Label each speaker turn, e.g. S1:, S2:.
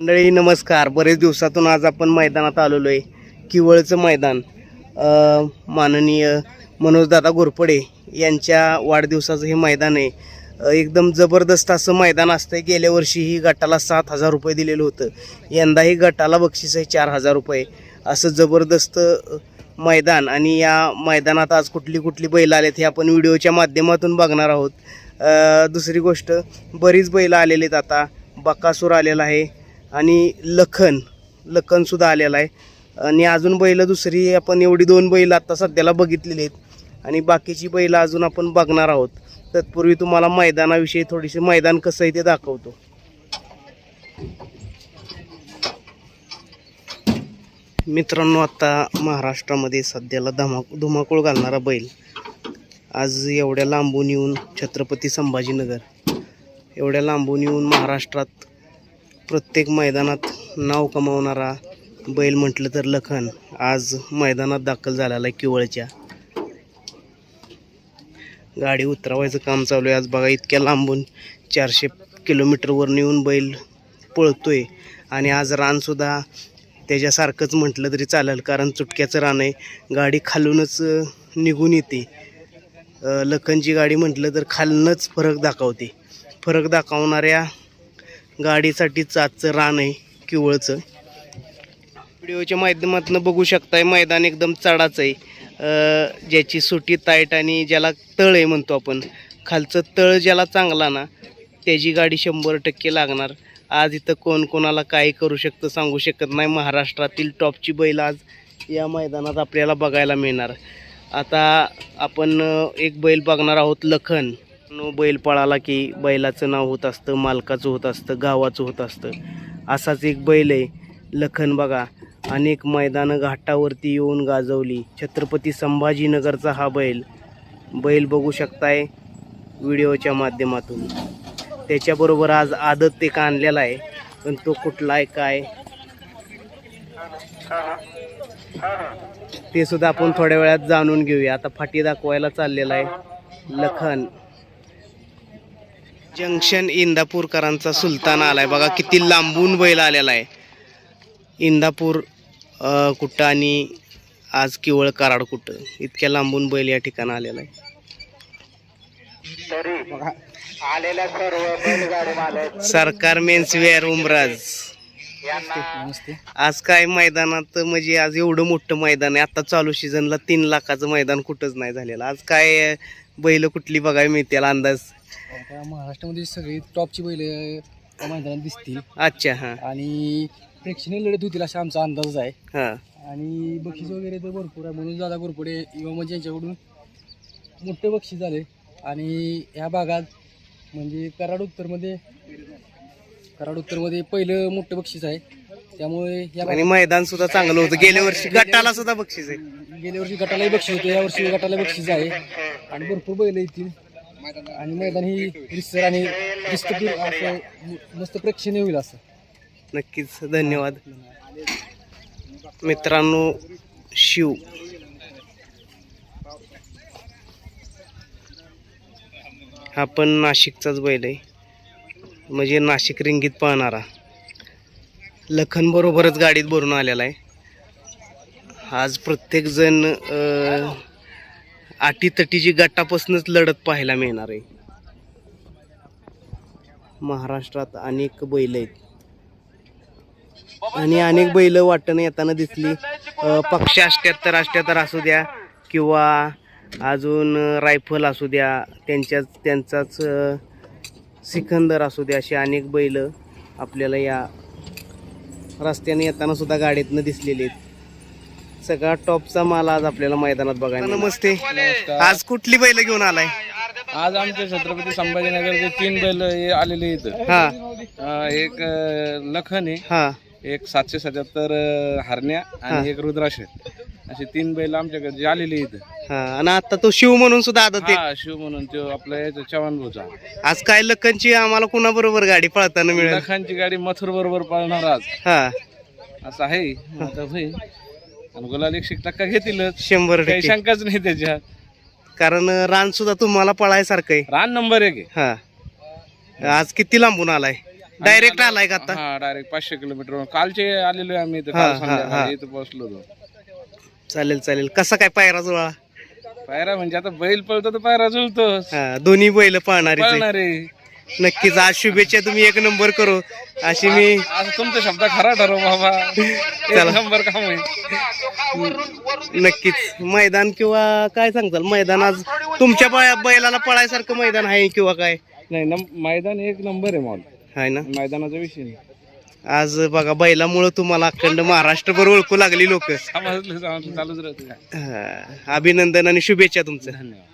S1: मंडळी नमस्कार. बरेच दिवसातून आज आपण मैदानात आलेलो आहे किवळचं मैदान. माननीय मनोजदादा घोरपडे यांच्या वाढदिवसाचं हे मैदान आहे. एकदम जबरदस्त असं मैदान असतंय. गेल्या वर्षीही गटाला सात हजार रुपये दिलेलं होतं. यंदाही गटाला बक्षीस आहे चार हजार रुपये. असं जबरदस्त मैदान आणि या मैदानात आज कुठली कुठली बैल आलेत हे आपण व्हिडिओच्या माध्यमातून बघणार आहोत. दुसरी गोष्ट बरीच बैलं आलेली आहेत आता. बकासूर आलेला आहे. आणि लखन लखनसुद्धा आलेला आहे. आणि अजून बैलं दुसरी आपण एवढी दोन बैल आत्ता सध्याला बघितलेली आहेत. आणि बाकीची बैलं अजून आपण बघणार आहोत. तत्पूर्वी तुम्हाला मैदानाविषयी थोडीशी मैदान कसं आहे ते दाखवतो. मित्रांनो आता महाराष्ट्रामध्ये सध्याला धमा धुमाकूळ घालणारा बैल. आज एवढ्या लांबून येऊन छत्रपती संभाजीनगर. एवढ्या लांबून येऊन महाराष्ट्रात प्रत्येक मैदानात नाव कमावणारा बैल म्हटलं तर लखन. आज मैदानात दाखल झालेला आहे किवळच्या. गाडी उतरवायचं काम चालू आहे. आज बघा इतक्या लांबून चारशे किलोमीटरवर नेऊन बैल पळतोय. आणि आज रानसुद्धा त्याच्यासारखंच म्हटलं तरी चालेल कारण चुटक्याचं रान आहे. गाडी खालूनच निघून येते. लखनची गाडी म्हटलं तर खालनंच फरक दाखवते. फरक दाखवणाऱ्या गाडीसाठीच आजचं रान आहे किवळचं. व्हिडिओच्या माध्यमातून बघू शकताय मैदान एकदम चढाचं आहे. ज्याची सुटी ताईट आणि ज्याला तळ आहे म्हणतो आपण खालचं तळ ज्याला चांगला ना त्याची गाडी शंभर टक्के लागणार. आज इथं कोण कोणाला काय करू शकतं सांगू शकत नाही. महाराष्ट्रातील टॉपची बैल आज या मैदानात आपल्याला बघायला मिळणार. आता आपण एक बैल बघणार आहोत लखन. नो बैल पळाला की बैलाचं नाव होत असतं मालकाचं होत असतं गावाचं होत असतं. असाच एक बैल आहे लखन बघा. अनेक मैदानं घाटावरती येऊन गाजवली. छत्रपती संभाजीनगरचा हा बैल. बैल बघू शकताय व्हिडिओच्या माध्यमातून. त्याच्याबरोबर आज आदत ते का आणलेला आहे पण तो कुठला आहे काय? ते सुद्धा आपण थोड्या वेळात जाणून घेऊया. आता फाटी दाखवायला चाललेला आहे लखन. जंक्शन इंदापूरकरांचा सुलतान आलाय. बघा किती लांबून बैल आलेला आहे. इंदापूर कुठं आणि आज केवळ कराड कुठं? इतक्या लांबून बैल या ठिकाणी आलेला आहे. सरकार मेन्स वेअर उमराज.
S2: यांना
S3: नमस्ते.
S1: आज काय मैदानात म्हणजे आज एवढं मोठं मैदान आहे. आता चालू सीझनला तीन लाखाचं मैदान कुठंच नाही झालेलं. आज काय बैल कुठली बघायला मिळतील? अंदाज?
S3: आता महाराष्ट्रामध्ये सगळी टॉपची बैल मैदानात दिसतील.
S1: अच्छा हां.
S3: आणि प्रेक्षणीय लढत होतील असा आमचा अंदाज आहे.
S1: हां.
S3: आणि बक्षीस वगैरे तर भरपूर आहे. म्हणून दादा घोरपडे युवा म्हणजे यांच्याकडून मोठे बक्षीस झाले आणि या भागात म्हणजे कराड उत्तरमध्ये कराड उत्तरमध्ये पहिलं मोठं बक्षीस आहे. त्यामुळे या
S1: आणि मैदान सुद्धा चांगलं होतं. गेल्या वर्षी गटाला सुद्धा बक्षीस आहे.
S3: गेल्या वर्षी गटालाही बक्षीस होतं. या वर्षी गटाला बक्षीस आहे. आणि भरपूर बैल येतील. आणि मैदान ही रिसर आणि रिस्तपूर असं मस्त प्रेक्षणीय होईल असं.
S1: नक्कीच. धन्यवाद. मित्रांनो शिव. हा पण नाशिकचाच बैल आहे. म्हणजे नाशिक रिंगीत पाहणारा. लखन बरोबरच गाडीत भरून आलेला आहे. आज प्रत्येकजण आटीतटीची अटीतटीची गटापासूनच लढत पाहायला मिळणार आहे. महाराष्ट्रात अनेक बैल आहेत. आणि अनेक बैल वाटणं येताना दिसली. पक्ष अष्ट्याहत्तर अष्ट्याहत्तर असू द्या किंवा अजून रायफल असू द्या त्यांच्याच त्यांचाच सिकंदर असू द्या अशी अनेक बैल आपल्याला या रस्त्याने येताना सुद्धा गाडीतनं दिसलेली आहेत. सगळा टॉपचा माल आज आपल्याला मैदानात बघायला नमस्ते. आज कुठली बैल घेऊन आलाय?
S4: आज आमच्या छत्रपती संभाजीनगरचे तीन बैल आलेले इथं.
S1: हा.
S4: अं, एक अं, लखन आहे.
S1: हा.
S4: एक सातशे सत्याहत्तर अं, हरण्या. आणि एक रुद्राक्ष. असे तीन बैल आमच्याकडे जे आलेले इथं.
S1: हा. आणि आता तो शिव म्हणून सुद्धा एक
S4: हा शिव म्हणून तो आपल्या याचा चव्हाण भाऊचा.
S1: आज काय लखनची आम्हाला कुणाबरोबर गाडी पळताना मिळेल?
S4: लखांची गाडी मथुर बरोबर पळणार आज.
S1: हा.
S4: असं आहे. आता होईल आणि गुलाल एकशे टक्का घेतीलच?
S1: शंभर
S4: काही
S1: टक्के.
S4: शंकाच नाही त्याच्यात.
S1: कारण रान सुद्धा तुम्हाला पळायसारखं आहे.
S4: रान नंबर एक आहे.
S1: हा. आज किती लांबून आलाय? डायरेक्ट आलाय का आता?
S4: हा डायरेक्ट पाचशे किलोमीटर. कालचे आलेलो आहे आम्ही इथं
S1: हा,
S4: काल
S1: हा,
S4: संध्याकाळी
S1: हा.
S4: इथं पोहोचलो होतो.
S1: चालेल चालेल. कसा काय पायरा जुळा?
S4: पायरा म्हणजे आता बैल पळतो तर पायरा जुळतोच.
S1: हा दोन्ही बैल पाहणारी.
S4: पळणारे
S1: नक्कीच. आज शुभेच्छा तुम्ही एक नंबर करू. अशी मी
S4: आज तुमचा शब्द खरा ठरव बाबा. एक नंबर काम आहे.
S1: नक्कीच. मैदान किंवा काय सांगताल? मैदान आज तुमच्या बैलाला पळायसारखं मैदान आहे किंवा काय?
S4: नाही नम- मैदान एक नंबर आहे मॉल
S1: आहे ना?
S4: मैदानाचा विषय नाही.
S1: आज बघा बैलामुळं तुम्हाला अखंड महाराष्ट्रभर ओळखू लागली लोक.
S4: समजलं समजलं, चालूच राहतं.
S1: अभिनंदन आणि शुभेच्छा तुमचं.
S4: धन्यवाद.